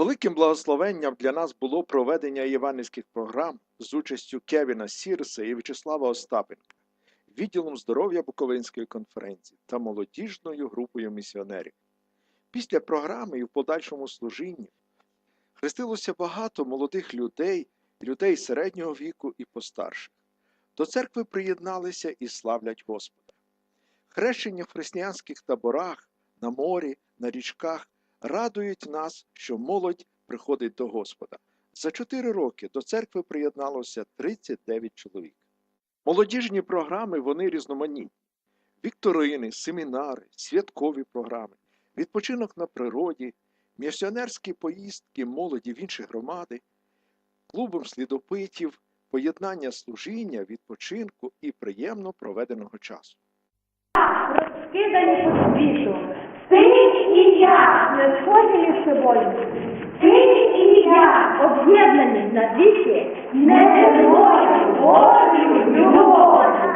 Великим благословенням для нас було проведення євангельських програм з участю Кевіна Сірса і В'ячеслава Остапенка, відділом здоров'я Буковинської конференції та молодіжною групою місіонерів. Після програми і в подальшому служінні хрестилося багато молодих людей, людей середнього віку і постарших. До церкви приєдналися і славлять Господа. Хрещення в християнських таборах, на морі, на річках радують нас, що молодь приходить до Господа. За чотири роки до церкви приєдналося 39 чоловік. Молодіжні програми вони різноманітні: вікторини, семінари, святкові програми, відпочинок на природі, місіонерські поїздки молоді в інші громади, клубом слідопитів, поєднання служіння, відпочинку і приємно проведеного часу. розкидані по світу. Ти і я не схожі між собою. Ти і я об'єднані навіки неземною волею любов'ю.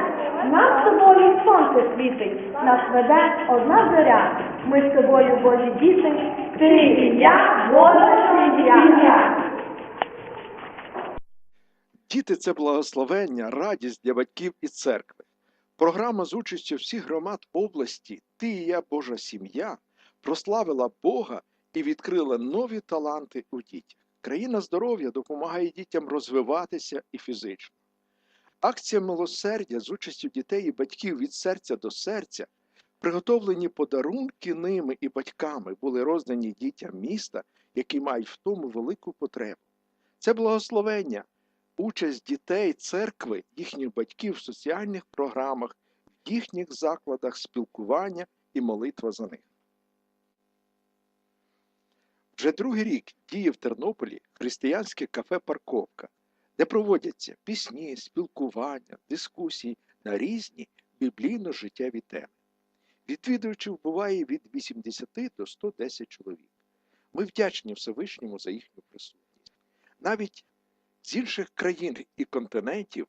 Нам з тобою сонце світить, нас веде одна зоря. Ми з тобою Божі діти, ти і я, Боже ім'я. Діти це благословення, радість для батьків і церкви. Програма з участю всіх громад області Ти і я Божа сім'я прославила Бога і відкрила нові таланти у дітях. Країна здоров'я допомагає дітям розвиватися і фізично. Акція милосердя з участю дітей і батьків від серця до серця, приготовлені подарунки ними і батьками були роздані дітям міста, які мають в тому велику потребу. Це благословення участь дітей церкви, їхніх батьків в соціальних програмах, в їхніх закладах спілкування і молитва за них. Вже другий рік діє в Тернополі християнське кафе Парковка, де проводяться пісні, спілкування, дискусії на різні біблійно-життєві теми. Відвідувачів буває від 80 до 110 чоловік. Ми вдячні Всевишньому за їхню присутність. Навіть з інших країн і континентів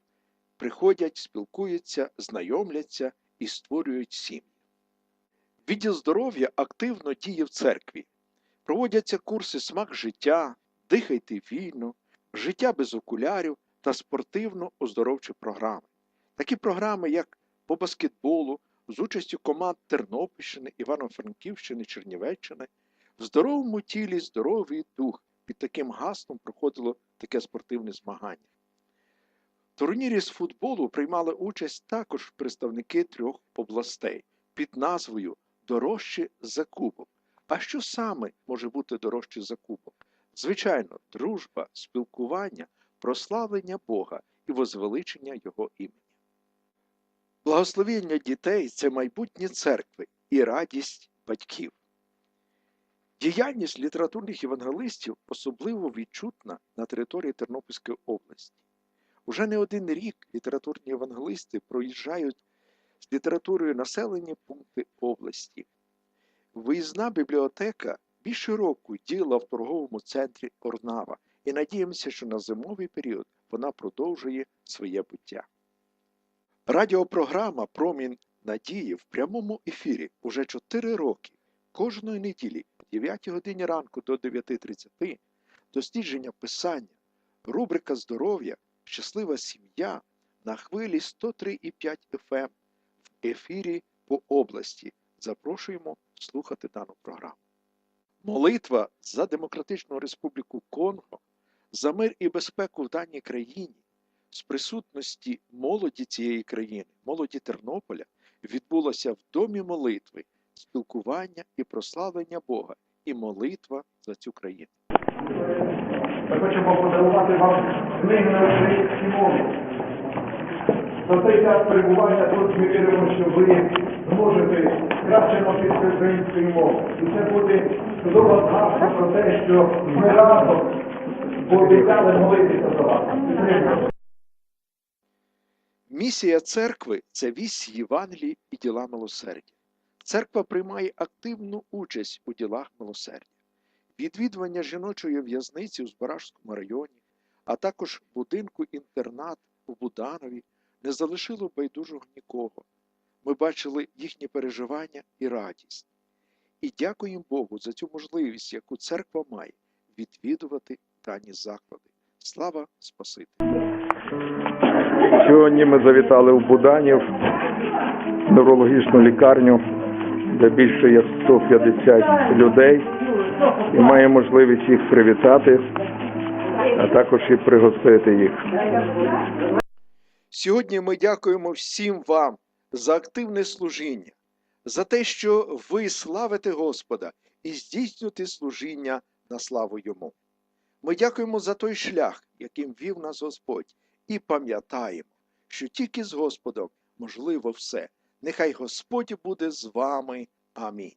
приходять, спілкуються, знайомляться і створюють сім'ї. Відділ здоров'я активно діє в церкві. Проводяться курси смак життя, дихайте вільно, життя без окулярів та спортивно-оздоровчі програми. Такі програми, як по баскетболу, з участю команд Тернопільщини, Івано-Франківщини, Чернівеччини, в здоровому тілі здоровий дух. Під таким гаслом проходило таке спортивне змагання. В турнірі з футболу приймали участь також представники трьох областей під назвою Дорожче за кубок. А що саме може бути дорожче за кубок? Звичайно, дружба, спілкування, прославлення Бога і возвеличення Його імені. Благословення дітей це майбутнє церкви і радість батьків. Діяльність літературних євангелистів особливо відчутна на території Тернопільської області. Уже не один рік літературні євангелисти проїжджають з літературою населені пункти області. Виїзна бібліотека більше року діяла в торговому центрі Орнава і надіємося, що на зимовий період вона продовжує своє буття. Радіопрограма Промінь надії в прямому ефірі уже 4 роки кожної неділі 9 годині ранку до 9.30 дослідження писання, рубрика здоров'я, щаслива сім'я на хвилі 103,5 FM в ефірі по області. Запрошуємо слухати дану програму. Молитва за Демократичну Республіку Конго, за мир і безпеку в даній країні з присутності молоді цієї країни, молоді Тернополя, відбулася в домі молитви, спілкування і прославлення Бога, і молитва за цю країну. Ми хочемо подарувати вам книги на українській мові. За цей час перебування тут ми віримо, що ви зможете краще навчитися української мови. І це буде чудова згадка про те, що ми разом пообіцяли молитися за вас. Місія церкви це вісь Євангелії і діла милосердя. Церква приймає активну участь у ділах милосердя. Відвідування жіночої в'язниці у Збаражському районі, а також будинку інтернат у Буданові не залишило байдужого нікого. Ми бачили їхні переживання і радість. І дякуємо Богу за цю можливість, яку церква має відвідувати дані заклади. Слава Спасителю! Сьогодні ми завітали в Буданів, неврологічну лікарню, де більше є 150 людей, і має можливість їх привітати, а також і пригостити їх. Сьогодні ми дякуємо всім вам за активне служіння, за те, що ви славите Господа і здійснюєте служіння на славу Йому. Ми дякуємо за той шлях, яким вів нас Господь, і пам'ятаємо, що тільки з Господом можливо все. Нехай Господь буде з вами. Амінь.